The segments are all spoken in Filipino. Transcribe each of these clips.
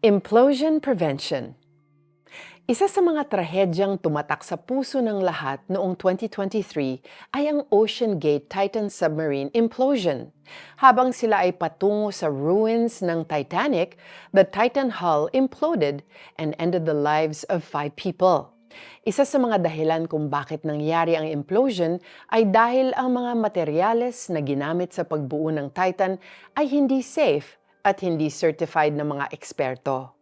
Implosion Prevention Isa sa mga trahedyang tumatak sa puso ng lahat noong 2023 ay ang Ocean Gate Titan submarine implosion. Habang sila ay patungo sa ruins ng Titanic, the Titan hull imploded and ended the lives of five people. Isa sa mga dahilan kung bakit nangyari ang implosion ay dahil ang mga materyales na ginamit sa pagbuo ng Titan ay hindi safe at hindi certified ng mga eksperto.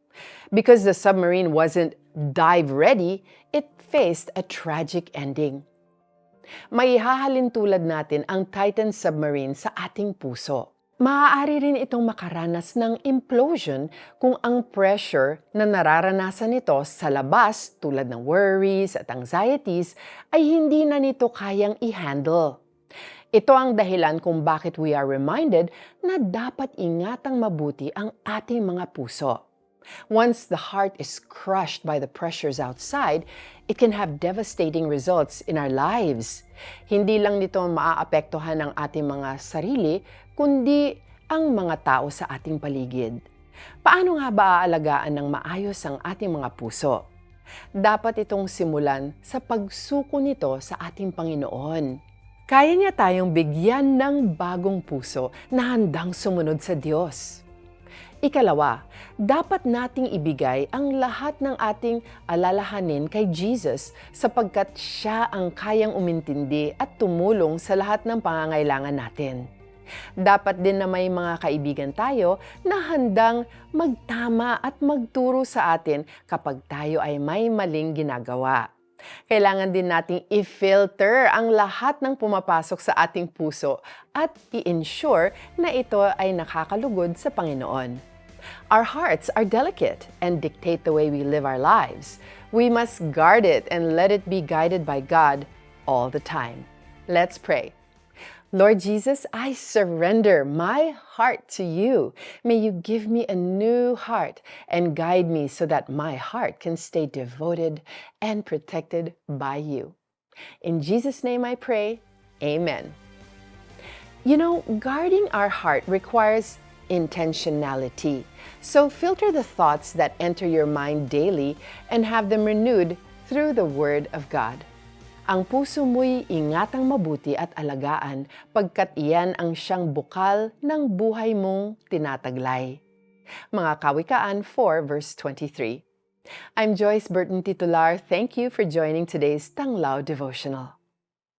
Because the submarine wasn't dive ready, it faced a tragic ending. Maihahalin tulad natin ang Titan submarine sa ating puso. Maaari rin itong makaranas ng implosion kung ang pressure na nararanasan nito sa labas tulad ng worries at anxieties ay hindi na nito kayang i-handle. Ito ang dahilan kung bakit we are reminded na dapat ingatang mabuti ang ating mga puso. Once the heart is crushed by the pressures outside, it can have devastating results in our lives. Hindi lang nito maaapektuhan ang ating mga sarili, kundi ang mga tao sa ating paligid. Paano nga ba aalagaan ng maayos ang ating mga puso? Dapat itong simulan sa pagsuko nito sa ating Panginoon. Kaya niya tayong bigyan ng bagong puso na handang sumunod sa Diyos. Ikalawa, dapat nating ibigay ang lahat ng ating alalahanin kay Jesus sapagkat siya ang kayang umintindi at tumulong sa lahat ng pangangailangan natin. Dapat din na may mga kaibigan tayo na handang magtama at magturo sa atin kapag tayo ay may maling ginagawa. Kailangan din nating i-filter ang lahat ng pumapasok sa ating puso at i-ensure na ito ay nakakalugod sa Panginoon. Our hearts are delicate and dictate the way we live our lives. We must guard it and let it be guided by God all the time. Let's pray. Lord Jesus, I surrender my heart to you. May you give me a new heart and guide me so that my heart can stay devoted and protected by you. In Jesus' name I pray, Amen. You know, guarding our heart requires intentionality. So filter the thoughts that enter your mind daily and have them renewed through the Word of God. Ang puso mo'y ingatang mabuti at alagaan pagkat iyan ang siyang bukal ng buhay mong tinataglay. Mga Kawikaan 4 verse 23. I'm Joyce Burton Titular. Thank you for joining today's Tanglao Devotional.